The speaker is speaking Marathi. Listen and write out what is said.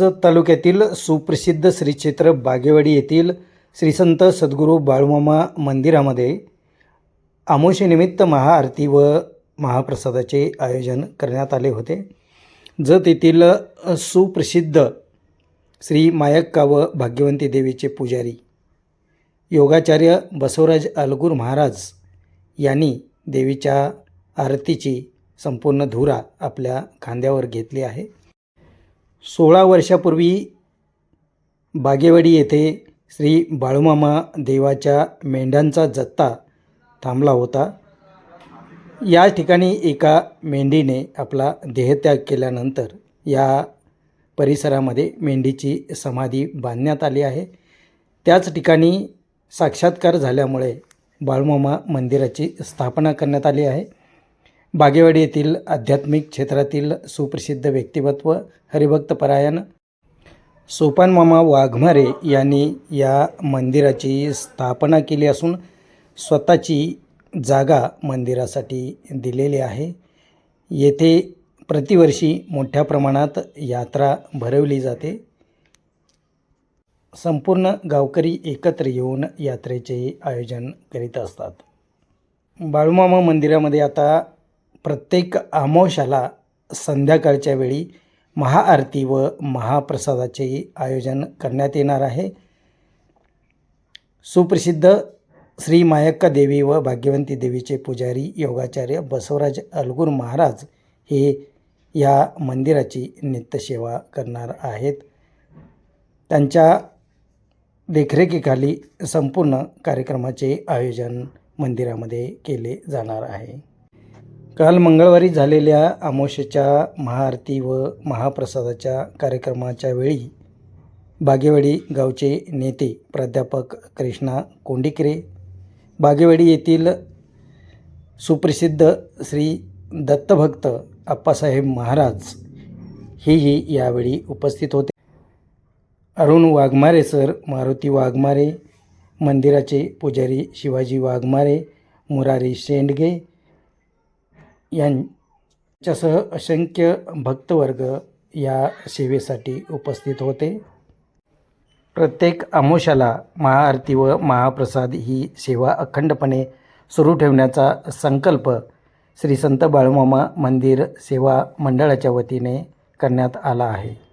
जत तालुक्यातील सुप्रसिद्ध श्री क्षेत्र बागेवाडी येथील श्री संत सद्गुरू बाळूमामा मंदिरामध्ये आमोशेनिमित्त महाआरती व महाप्रसादाचे आयोजन करण्यात आले होते. जत येथील सुप्रसिद्ध श्री मायक्का व भाग्यवंती देवीचे पुजारी योगाचार्य बसवराज अलगूर महाराज यांनी देवीच्या आरतीची संपूर्ण धुरा आपल्या खांद्यावर घेतली आहे. सोळा वर्षापूर्वी बागेवाडी येथे श्री बाळूमामा देवाच्या मेंढ्यांचा जत्ता थांबला होता. या ठिकाणी एका मेंढीने आपला देहत्याग केल्यानंतर या परिसरामध्ये मेंढीची समाधी बांधण्यात आली आहे. त्याच ठिकाणी साक्षात्कार झाल्यामुळे बाळूमामा मंदिराची स्थापना करण्यात आली आहे. बागेवाडी येथील आध्यात्मिक क्षेत्रातील सुप्रसिद्ध व्यक्तिमत्व हरिभक्तपरायण सोपानमामा वाघमारे यांनी या मंदिराची स्थापना केली असून स्वतःची जागा मंदिरासाठी दिलेली आहे. येथे प्रतिवर्षी मोठ्या प्रमाणात यात्रा भरवली जाते. संपूर्ण गावकरी एकत्र येऊन यात्रेचे आयोजन करीत असतात. बाळूमामा मंदिरामध्ये आता प्रत्येक आमोशाला संध्याकाळच्या वेळी महाआरती व महाप्रसादाचे आयोजन करण्यात येणार आहे. सुप्रसिद्ध श्री मायक्का देवी व भाग्यवंती देवीचे पुजारी योगाचार्य बसवराज अलगूर महाराज हे या मंदिराची नित्यसेवा करणार आहेत. त्यांच्या देखरेखीखाली संपूर्ण कार्यक्रमाचे आयोजन मंदिरामध्ये केले जाणार आहे. काल मंगळवारी झालेल्या आमोशेच्या महाआरती व महाप्रसादाच्या कार्यक्रमाच्या वेळी बागेवाडी गावचे नेते प्राध्यापक कृष्णा कोंडिकरे बागेवाडी येथील सुप्रसिद्ध श्री दत्तभक्त आप्पासाहेब महाराज हेही यावेळी उपस्थित होते. अरुण वाघमारे सर मारुती वाघमारे मंदिराचे पुजारी शिवाजी वाघमारे मुरारी शेंडगे यांच्यासह असंख्य भक्तवर्ग या सेवेसाठी उपस्थित होते. प्रत्येक आमोशाला महाआरती व महाप्रसाद ही सेवा अखंडपणे सुरू ठेवण्याचा संकल्प श्री संत बाळूमामा मंदिर सेवा मंडळाच्या वतीने करण्यात आला आहे.